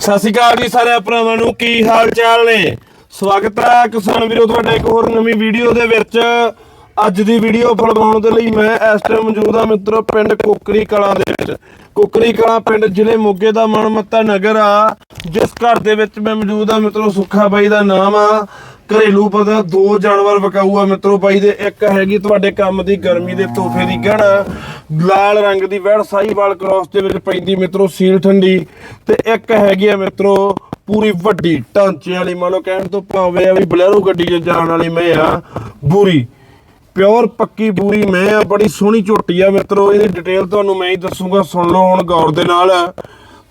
ਸਤਿ ਸ਼੍ਰੀ ਅਕਾਲ ਜੀ ਸਾਰੇ ਭਰਾਵਾਂ ਨੂੰ, ਕੀ ਹਾਲ ਚਾਲ ਨੇ? ਸਵਾਗਤ ਹੈ ਕਿਸਾਨ ਵੀਰੋ, ਤੁਹਾਡਾ ਇੱਕ ਹੋਰ ਨਵੀਂ ਵੀਡੀਓ ਦੇ ਵਿੱਚ। ਅੱਜ ਦੀ ਵੀਡੀਓ ਬਣਾਉਣ ਦੇ ਲਈ ਮੈਂ ਇਸ ਟਾਈਮ ਮੌਜੂਦ ਹਾਂ ਮਿੱਤਰੋ, ਪਿੰਡ ਕੋਕਰੀ ਕਲਾਂ ਦੇ ਵਿੱਚ। ਕੋਕਰੀ ਕਲਾਂ ਪਿੰਡ ਜ਼ਿਲ੍ਹੇ ਮੋਗੇ ਦਾ ਮਨਮੱਤਾ ਨਗਰ ਆ, ਜਿਸ ਘਰ ਦੇ ਵਿੱਚ ਮੈਂ ਮੌਜੂਦ ਹਾਂ ਮਿੱਤਰੋ, ਸੁੱਖਾ ਬਾਈ ਦਾ ਨਾਮ ਆ। ਘਰੇਲੂ ਪਤਾ ਦੋ ਜਾਨਵਰ ਵਿਕਾਊ ਆ ਮਿੱਤਰੋ ਬਾਈ ਦੇ, ਇੱਕ ਹੈਗੀ ਤੁਹਾਡੇ ਕੰਮ ਦੀ ਗਰਮੀ ਦੇ ਤੋਹਫੇ ਦੀ ਗਹਿਣਾ, ਲਾਲ ਰੰਗ ਦੀ ਵੈੜ ਸਾਹੀਵਾਲ ਕ੍ਰਾਸ ਦੇ ਵਿੱਚ ਪੈਂਦੀ ਮਿੱਤਰੋ ਸੀਲ ਠੰਡੀ ਤੇ ਇੱਕ ਹੈਗੀ ਆ ਮਿੱਤਰੋ ਪੂਰੀ ਵੱਡੀ ਢਾਂਚੇ ਵਾਲੀ, ਮੰਨ ਲਓ ਕਹਿਣ ਤੋਂ ਭਾਵੇਂ ਆ ਵੀ ਬਲੈਰੋ ਗੱਡੀ 'ਚ ਜਾਣ ਵਾਲੀ ਮੈਂ ਆ, ਬੂਰੀ, ਪਿਓਰ ਪੱਕੀ ਬੂਰੀ ਮੈਂ ਆ, ਬੜੀ ਸੋਹਣੀ ਝੋਟੀ ਆ ਮਿੱਤਰੋ, ਇਹਦੀ ਡਿਟੇਲ ਤੁਹਾਨੂੰ ਮੈਂ ਹੀ ਦੱਸੂਗਾ, ਸੁਣ ਲਓ ਹੁਣ ਗੌਰ ਦੇ ਨਾਲ।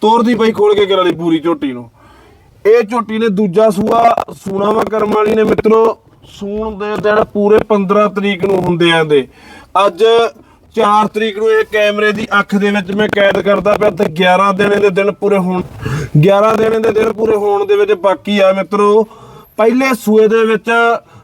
ਤੋਰ ਦੀ ਬਾਈ ਖੋਲ ਕੇ ਕਰਾ ਲਈ ਪੂਰੀ ਝੋਟੀ ਨੂੰ। ਇਹ ਝੋਟੀ ਨੇ ਦੂਜਾ ਸੂਆ ਸੂਣਾ ਵਾ ਕਰਮ ਵਾਲੀ ਨੇ ਮਿੱਤਰੋ। ਸੂਣ ਦੇ ਦਿਨ ਪੂਰੇ 15 ਤਰੀਕ ਨੂੰ ਹੁੰਦੇ ਆਂਦੇ ਅੱਜ 4 ਤਰੀਕ ਨੂੰ ਇਹ ਕੈਮਰੇ ਦੀ ਅੱਖ ਦੇ ਵਿੱਚ ਮੈਂ ਕੈਦ ਕਰਦਾ ਪਿਆ ਤੇ 11 ਦਿਨ ਦੇ ਦਿਨ ਪੂਰੇ ਹੋਣ 11 ਦਿਨ ਦੇ ਦਿਨ ਪੂਰੇ ਹੋਣ ਦੇ ਵਿੱਚ ਬਾਕੀ ਆ ਮਿੱਤਰੋ। ਪਹਿਲੇ ਸੂਏ ਦੇ ਵਿੱਚ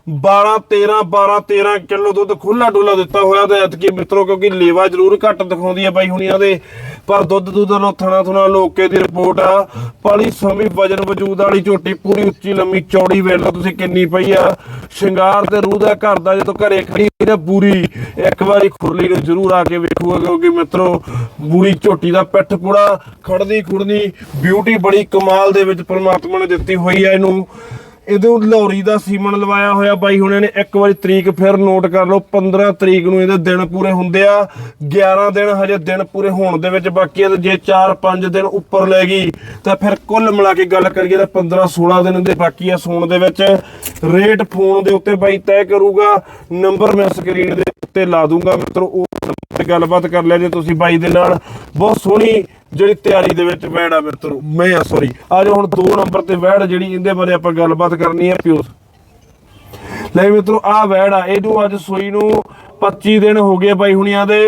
12 13 12 13 ਕਿਲੋ ਦੁੱਧ ਖੁੱਲਾ ਡੋਲਾ ਦਿੱਤਾ ਹੋਇਆ ਤੇ ਐਤਕੀ ਮਿੱਤਰੋ, ਕਿਉਂਕਿ ਲੇਵਾ ਜ਼ਰੂਰ ਘੱਟ ਦਿਖਾਉਂਦੀ ਹੈ ਬਾਈ ਹੁਣੀਆਂ ਦੇ, ਪਰ ਦੁੱਧ ਦੁੱਧ ਨੂੰ ਥਣਾ ਥਣਾ ਲੋਕੇ ਦੀ ਰਿਪੋਰਟ ਆ। ਪਾਲੀ ਸਮੀ ਵਜਨ ਵਜੂਦ ਵਾਲੀ ਝੋਟੀ ਪੂਰੀ ਉੱਚੀ ਲੰਮੀ ਚੌੜੀ ਵੇਖ ਲਓ ਤੁਸੀਂ ਕਿੰਨੀ ਪਈ ਆ। ਸ਼ਿੰਗਾਰ ਤੇ ਰੂਹ ਦਾ ਘਰ ਦਾ ਜਦੋਂ ਘਰੇ ਖੜੀ ਤੇ ਪੂਰੀ ਇੱਕ ਵਾਰੀ ਖੁਰਲੀ ਨੂੰ ਜ਼ਰੂਰ ਆ ਕੇ ਵੇਖੂਗਾ, ਕਿਉਂਕਿ ਮਿੱਤਰੋ ਪੂਰੀ ਝੋਟੀ ਦਾ ਪਿੱਠ ਪੂੜਾ ਖੜਦੀ ਖੁੜਨੀ ਬਿਊਟੀ ਬੜੀ ਕਮਾਲ ਦੇ ਵਿੱਚ ਪ੍ਰਮਾਤਮਾ ਨੇ ਦਿੱਤੀ ਹੋਈ ਆ ਇਹਨੂੰ। ਇਹਦੇ ਲਾਹੌਰੀ ਦਾ ਸੀਮਨ ਲਵਾਇਆ ਹੋਇਆ ਬਾਈ ਹੁਣਾਂ ਨੇ। ਇੱਕ ਵਾਰੀ ਤਰੀਕ ਫਿਰ ਨੋਟ ਕਰ ਲਓ 15 ਤਰੀਕ ਨੂੰ ਇਹਦੇ ਦਿਨ ਪੂਰੇ ਹੁੰਦੇ ਆ। 11 ਦਿਨ ਹਜੇ ਦਿਨ ਪੂਰੇ ਹੋਣ ਦੇ ਵਿੱਚ ਬਾਕੀ ਆ ਜੇ 4-5 ਦਿਨ ਉੱਪਰ ਲੈ ਗਈ, ਤਾਂ ਫਿਰ ਕੁੱਲ ਮਿਲਾ ਕੇ ਗੱਲ ਕਰੀਏ ਤਾਂ 15-16 ਦਿਨ ਦੇ ਬਾਕੀ ਆ ਸੌਣ ਦੇ ਵਿੱਚ। ਰੇਟ ਫੋਨ ਦੇ ਉੱਤੇ ਬਾਈ ਤੈਅ ਕਰੂਗਾ, ਨੰਬਰ ਮੈਂ ਸਕਰੀਨ ਦੇ ਉੱਤੇ ਲਾ ਦੂੰਗਾ। ਮਿੱਤਰੋ, ਉਹ ਤੇ ਗੱਲਬਾਤ ਕਰ ਲਿਆ ਜੇ ਤੁਸੀਂ ਬਾਈ ਦੇ ਨਾਲ। ਬਹੁਤ ਸੋਹਣੀ ਜਿਹੜੀ ਤਿਆਰੀ ਦੇ ਵਿੱਚ ਵੈੜ ਆ ਮਿੱਤਰੋ। ਮੈਂ ਆ ਸੌਰੀ ਅੱਜ ਹੁਣ 2 ਨੰਬਰ ਤੇ ਵੈੜ ਜਿਹੜੀ ਇਹਦੇ ਬਾਰੇ ਆਪਾਂ ਗੱਲਬਾਤ ਕਰਨੀ ਹੈ ਪਿਓ ਲੈ ਮਿੱਤਰੋ, ਆ ਵੈੜ ਆ। ਇਹਨੂੰ ਅੱਜ ਸੋਈ ਨੂੰ 25 ਦਿਨ ਹੋ ਗਏ ਬਾਈ ਹੁਣੀਆਂ ਦੇ।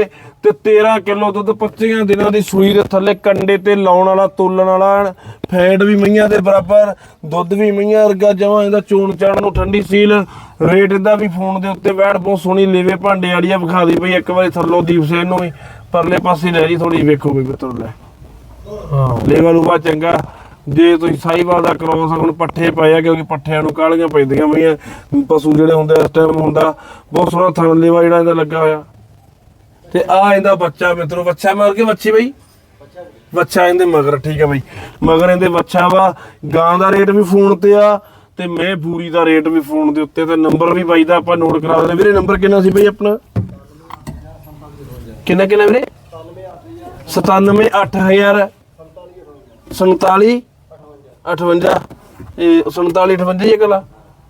ਤੇ 13 ਕਿਲੋ ਦੁੱਧ 25 ਦਿਨਾਂ ਦੀ ਸੂਈ ਦੇ ਥੱਲੇ ਕੰਡੇ ਤੇ ਲਾਉਣ ਵਾਲਾ ਤੋਲਣ ਵਾਲਾ ਫੈਟ ਵੀ ਮਈਆਂ ਦੇ ਬਰਾਬਰ ਦੁੱਧ ਵੀ ਮਈਆਂ ਵਰਗਾ ਜਮਾਂ ਇਹਦਾ ਚੂਣ ਚਾਣ ਨੂੰ ਠੰਡੀ ਸੀਲ। ਰੇਟ ਇਹਦਾ ਵੀ ਫੋਨ ਦੇ ਉੱਤੇ ਵੈੜ ਬਹੁਤ ਸੋਹਣੀ ਲੇਵੇ ਭਾਂਡੇ ਵਾਲੀ ਆ ਵਿਖਾ ਦੀ ਬਈ ਇੱਕ ਵਾਰੀ ਥੱਲੋਂ ਦੀਪ ਸੇਨ ਨੂੰ ਵੀ ਪਰਲੇ ਪਾਸੇ ਲੈ ਜੀ ਥੋੜੀ ਵੇਖੋ ਵੀ ਮਿੱਤਰੋ ਲੈ। ਹਾਂ। ਲੇਵਲ ਉਪਾ ਚੰਗਾ। ਜੇ ਤੁਸੀਂ ਸਾਈਵਾਲ ਦਾ ਕ੍ਰੋਸ ਹੁਣ ਪੱਠੇ ਪਏ ਆ ਕਿਉਂਕਿ ਪੱਠਿਆਂ ਨੂੰ ਕਾਲੀਆਂ ਪੈਂਦੀਆਂ ਪਈਆਂ ਪਸ਼ੂ ਜਿਹੜੇ ਹੁੰਦੇ ਇਸ ਟਾਈਮ ਹੁੰਦਾ ਬਹੁਤ ਸੋਹਣਾ ਥਣ ਲੇਵਾ ਜਿਹੜਾ ਇਹਦਾ ਲੱਗਾ ਹੋਇਆ। ਤੇ ਆ ਇਹਦਾ ਬੱਚਾ ਮਿੱਤਰੋ ਬੱਚਾ ਮਰ ਕੇ ਬੱਚੀ ਬਈ। ਬੱਚਾ ਇਹਦੇ ਮਗਰ, ਠੀਕ ਹੈ ਬਈ। ਮਗਰ ਇਹਦੇ ਬੱਚਾ ਵਾ। ਗਾਂ ਦਾ ਰੇਟ ਵੀ ਫੋਨ ਤੇ ਆ ਤੇ ਮੈਂ ਬੂਰੀ ਦਾ ਰੇਟ ਵੀ ਫੋਨ ਦੇ ਉੱਤੇ ਤੇ ਨੰਬਰ ਵੀ ਬਾਈ ਦਾ ਆਪਾਂ ਨੋਟ ਕਰਾ ਦਿੰਦੇ। ਵੀਰੇ, ਨੰਬਰ ਕਿੰਨਾ ਸੀ ਬਈ ਆਪਣਾ? ਕਿੰਨਾ ਕਿੰਨਾ ਵੀਰੇ? 97 8000 47 58 ਇਹ 47 58 ਹੀ ਕਲਾ।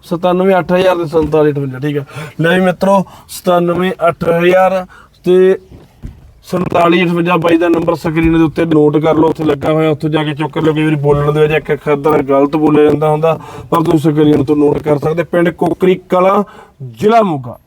97 8000 ਤੇ 47 58 ਠੀਕ ਹੈ ਲੈ ਵੀ ਮਿੱਤਰੋ 97 8000 ਤੇ 47 58 ਬਾਈ ਦਾ ਨੰਬਰ ਸਕਰੀਨ ਦੇ ਉੱਤੇ ਨੋਟ ਕਰ ਲਓ, ਉੱਥੇ ਲੱਗਾ ਹੋਇਆ, ਉੱਥੇ ਜਾ ਕੇ ਚੁੱਕ ਲਓ ਕਈ ਵਾਰੀ ਬੋਲਣ ਦੇ ਵਿੱਚ ਇੱਕ ਅੱਖਰ ਦਾ ਗਲਤ ਬੋਲਿਆ ਜਾਂਦਾ ਹੁੰਦਾ, ਪਰ ਤੁਸੀਂ ਸਕਰੀਨ ਤੋਂ ਨੋਟ ਕਰ ਸਕਦੇ ਪਿੰਡ ਕੋਕਰੀ ਕਲਾ, ਜ਼ਿਲ੍ਹਾ ਮੋਗਾ।